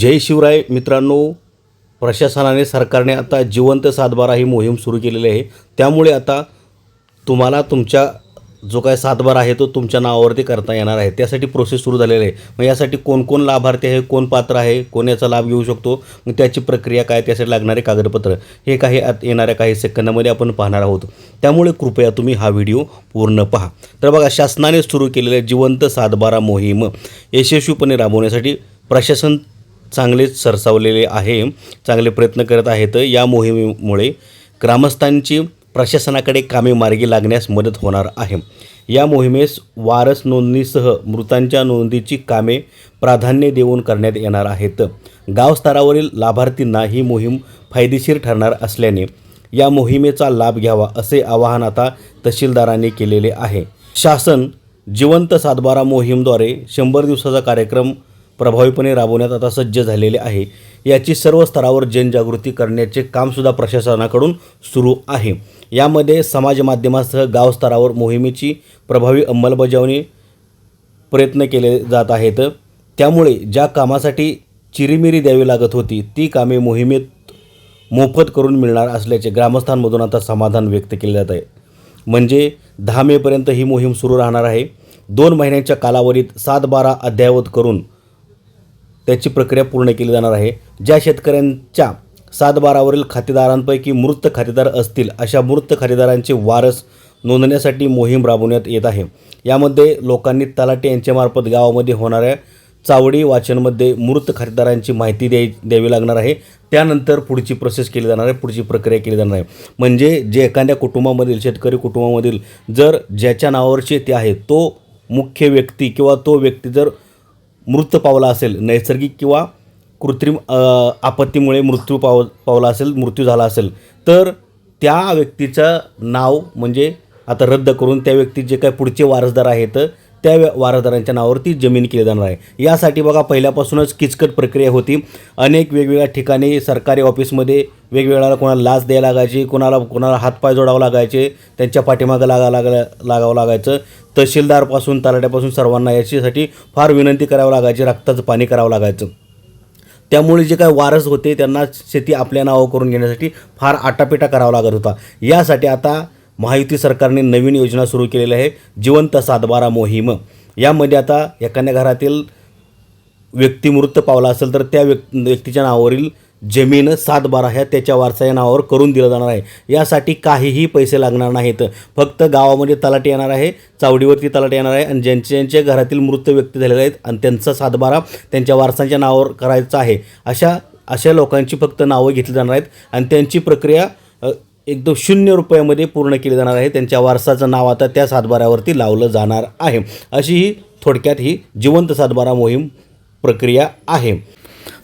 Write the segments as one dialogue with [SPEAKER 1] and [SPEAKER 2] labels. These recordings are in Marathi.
[SPEAKER 1] जय शिवराय मित्रांनो प्रशासनाने सरकारने आता जिवंत सातबारा ही मोहीम सुरू केलेली आहे. त्यामुळे आता तुम्हाला तुमच्या जो काय सातबारा आहे तो तुमच्या नावावरती करता येणार आहे. त्यासाठी प्रोसेस सुरू झालेली आहे. मग यासाठी कोण कोण लाभार्थी आहे कोण पात्र आहे कोण याचा लाभ घेऊ शकतो मग त्याची प्रक्रिया काय त्यासाठी लागणारे कागदपत्र हे काही आत येणाऱ्या काही सेकंदामध्ये आपण पाहणार आहोत. त्यामुळे कृपया तुम्ही हा व्हिडिओ पूर्ण पहा. तर बघा शासनाने सुरू केलेल्या जिवंत सातबारा मोहीम यशस्वीपणे राबवण्यासाठी प्रशासन चांगलेच सरसावलेले आहे चांगले प्रयत्न करत आहेत. या मोहिमेमुळे ग्रामस्थांची प्रशासनाकडे कामे मार्गी लागण्यास मदत होणार आहे. या मोहिमेस वारस नोंदणीसह मृतांच्या नोंदीची कामे प्राधान्य देऊन करण्यात येणार आहेत. गावस्तरावरील लाभार्थींना ही मोहीम फायदेशीर ठरणार असल्याने या मोहिमेचा लाभ घ्यावा असे आवाहन आता तहसीलदारांनी केलेले आहे. शासन जिवंत सातबारा मोहीमद्वारे शंभर दिवसाचा कार्यक्रम प्रभावीपणे राबवण्यात आता सज्ज झालेले आहे. याची सर्व स्तरावर जनजागृती करण्याचे कामसुद्धा प्रशासनाकडून सुरू आहे. यामध्ये समाज माध्यमासह गाव स्तरावर मोहिमेची प्रभावी अंमलबजावणी प्रयत्न केले जात आहेत. त्यामुळे ज्या कामासाठी चिरीमिरी द्यावी लागत होती ती कामे मोहिमेत मोफत करून मिळणार असल्याचे ग्रामस्थांमधून आता समाधान व्यक्त केले जात आहे. म्हणजे दहा मेपर्यंत ही मोहीम सुरू राहणार आहे. दोन महिन्यांच्या कालावधीत सात बारा अद्ययावत करून त्याची प्रक्रिया पूर्ण केली जाणार आहे. ज्या शेतकऱ्यांच्या सातबारावरील खातेदारांपैकी मृत खातेदार असतील अशा मृत खातेदारांचे वारस नोंदण्यासाठी मोहीम राबवण्यात येत आहे. यामध्ये लोकांनी तलाटे यांच्यामार्फत गावामध्ये होणाऱ्या चावडी वाचनमध्ये मृत खातेदारांची माहिती द्याय द्यावी लागणार आहे. त्यानंतर पुढची प्रोसेस केली जाणार आहे पुढची प्रक्रिया केली जाणार आहे. म्हणजे जे एखाद्या कुटुंबामधील शेतकरी कुटुंबामधील जर ज्याच्या नावावर शेती आहे तो मुख्य व्यक्ती किंवा तो व्यक्ती जर मृत पावला असेल नैसर्गिक किंवा कृत्रिम आपत्तीमुळे मृत्यू पाव पावला असेल मृत्यू झाला असेल तर त्या व्यक्तीचं नाव म्हणजे आता रद्द करून त्या व्यक्ती जे काय पुढचे वारसदार आहेत त्या वारसदारांच्या नावावरती जमीन केली जाणार आहे. यासाठी बघा पहिल्यापासूनच किचकट प्रक्रिया होती. अनेक वेगवेगळ्या ठिकाणी सरकारी ऑफिसमध्ये वेगवेगळ्याला कोणाला लाच द्यायला लागायची कोणाला कोणाला हातपाय जोडावं लागायचे त्यांच्या पाठीमागं लागा लागा लागावं लागायचं. तहसीलदारपासून तलाट्यापासून सर्वांना याच्यासाठी फार विनंती करावं लागायची रक्ताचं पाणी करावं लागायचं. त्यामुळे जे काय वारस होते त्यांना शेती आपल्या नावावर करून घेण्यासाठी फार आटापिटा करावा लागत होता. यासाठी आता महायुती सरकारने नवीन योजना सुरू केलेली आहे जिवंत सातबारा मोहीम. यामध्ये आता एखाद्या घरातील व्यक्ती मृत पावला असेल तर त्या व्यक् व्यक्तीच्या नावावरील जमीन सात बारा ह्या त्याच्या वारसाच्या नावावर करून दिलं जाणार आहे. यासाठी काहीही पैसे लागणार नाहीत. फक्त गावामध्ये तलाठी येणार आहे चावडीवरती तलाठी येणार आहे आणि ज्यांचे ज्यांच्या घरातील मृत व्यक्ती झालेले आहेत आणि त्यांचा सातबारा त्यांच्या वारसांच्या नावावर करायचा आहे. अशा अशा लोकांची फक्त नावं घेतली जाणार आहेत आणि त्यांची प्रक्रिया एकदम शून्य रुपयामध्ये पूर्ण केली जाणार आहे. त्यांच्या वारसाचं नाव आता त्या सातबाऱ्यावरती लावलं जाणार आहे. अशी ही थोडक्यात ही जिवंत सातबारा मोहीम प्रक्रिया आहे.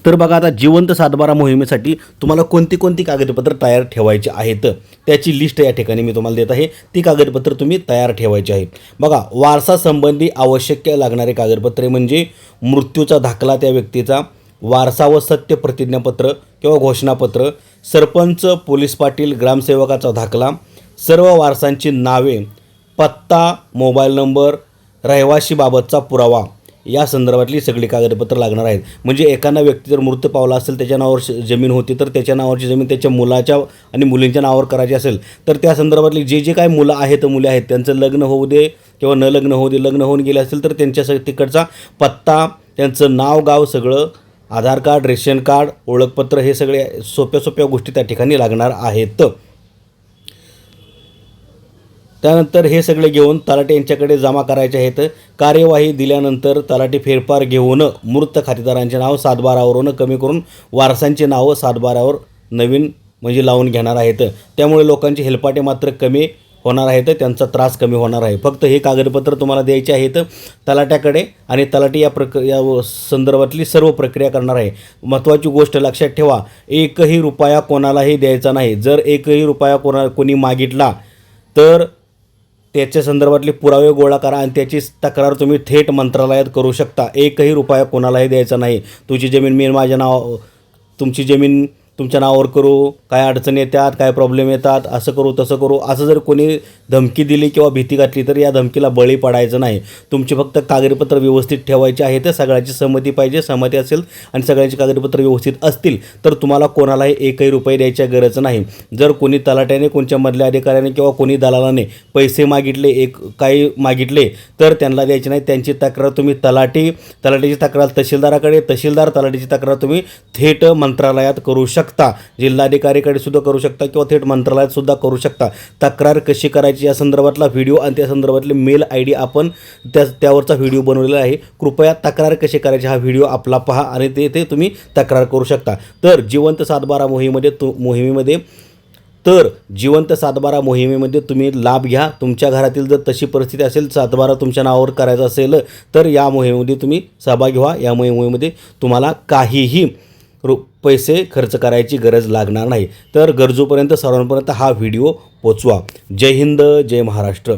[SPEAKER 1] तर बघा आता जिवंत सातबारा मोहिमेसाठी तुम्हाला कोणती कोणती कागदपत्र तयार ठेवायची आहेत? त्याची लिस्ट या ठिकाणी मी तुम्हाला देत आहे. ती कागदपत्र तुम्ही तयार ठेवायची आहे बघा वारसासंबंधी आवश्यक लागणारे कागदपत्रे म्हणजे मृत्यूचा दाखला त्या व्यक्तीचा वारसा व सत्य प्रतिज्ञापत्र किंवा घोषणापत्र सरपंच पोलीस पाटील ग्रामसेवकाचा दाखला सर्व वारसांची नावे पत्ता मोबाईल नंबर रहिवाशीबाबतचा पुरावा या संदर्भातली सगळी कागदपत्रं लागणार आहेत. म्हणजे एखादा व्यक्ती जर मृत पावला असेल त्याच्या नावावर जमीन होती तर त्याच्या नावावरची जमीन त्याच्या मुलाच्या आणि मुलींच्या नावावर करायची असेल तर त्या संदर्भातली जे जे काही मुलं आहेत मुले आहेत. त्यांचं लग्न होऊ दे किंवा न लग्न होऊ दे लग्न होऊन गेले असेल तर त्यांच्या तिकडचा पत्ता त्यांचं नाव गाव सगळं आधार कार्ड रेशन कार्ड ओळखपत्र हे सगळे सोप्या सोप्या गोष्टी त्या ठिकाणी लागणार आहेत. त्यानंतर हे सगळे घेऊन तलाटे यांच्याकडे जमा करायचे आहेत. कार्यवाही दिल्यानंतर तलाटे फेरफार घेऊन मृत खातेदारांचे नाव सातबारावरून कमी करून वारसांची नावं सातबारावर नवीन म्हणजे लावून घेणार आहेत. त्यामुळे लोकांचे हेलपाटे मात्र कमी होणार आहेत त्यांचा त्रास कमी होणार आहे. फक्त हे कागदपत्र तुम्हाला द्यायचे आहेत तलाट्याकडे आणि तलाटी या प्रक या व- संदर्भातली सर्व प्रक्रिया करणार आहे. महत्त्वाची गोष्ट लक्षात ठेवा एकही रुपया कोणालाही द्यायचा नाही. जर एकही रुपया कोणा कोणी मागितला तर त्याच्या संदर्भातले पुरावे गोळा करा आणि त्याची तक्रार तुम्ही थेट मंत्रालयात करू शकता. एकही रुपया कोणालाही द्यायचा नाही. तुझी जमीन मी माझ्या नाव तुमची जमीन तुमच्या नावावर करू काय अडचणी येतात काय प्रॉब्लेम येतात असं करू तसं करू असं जर कोणी धमकी दिली किंवा भीती घातली तर या धमकीला बळी पडायचं नाही. तुमची फक्त कागदपत्र व्यवस्थित ठेवायची आहे तर सगळ्याची सहमती पाहिजे सहमती असेल आणि सगळ्यांची कागदपत्र व्यवस्थित असतील तर तुम्हाला कोणालाही एकही रुपये द्यायची गरज नाही. जर कोणी तलाट्याने कोणच्या मधल्या अधिकाऱ्याने किंवा कोणी दलालाने पैसे मागितले एक काही मागितले तर त्यांना द्यायचे नाही. त्यांची तक्रार तुम्ही तलाटी तलाटीची तक्रार तहसीलदाराकडे तहसीलदार तलाटीची तक्रार तुम्ही थेट मंत्रालयात करू शकता. शकता. जिल्हाधिकारीकडे सुद्धा करू शकता किंवा थेट मंत्रालयात सुद्धा करू शकता. तक्रार कशी करायची या संदर्भातला व्हिडिओ आणि त्या संदर्भातले मेल आय डी आपण त्या त्यावरचा व्हिडिओ बनवलेला आहे. कृपया तक्रार कशी करायची हा व्हिडिओ आपला पहा आणि ते ते तुम्ही तक्रार करू शकता. तर जिवंत सातबारा मोहिमेमध्ये तु मोहिमेमध्ये तर जिवंत सातबारा मोहिमेमध्ये तुम्ही लाभ घ्या. तुमच्या घरातील जर तशी परिस्थिती असेल सातबारा तुमच्या नावावर करायचा असेल तर या मोहिमेमध्ये तुम्ही सहभागी व्हा. या मोहिमेमध्ये तुम्हाला काहीही रु पैसे खर्च करायची गरज लागणार नाही. तर गरजूपर्यंत सर्वांपर्यंत हा व्हिडिओ पोचवा. जय हिंद जय महाराष्ट्र.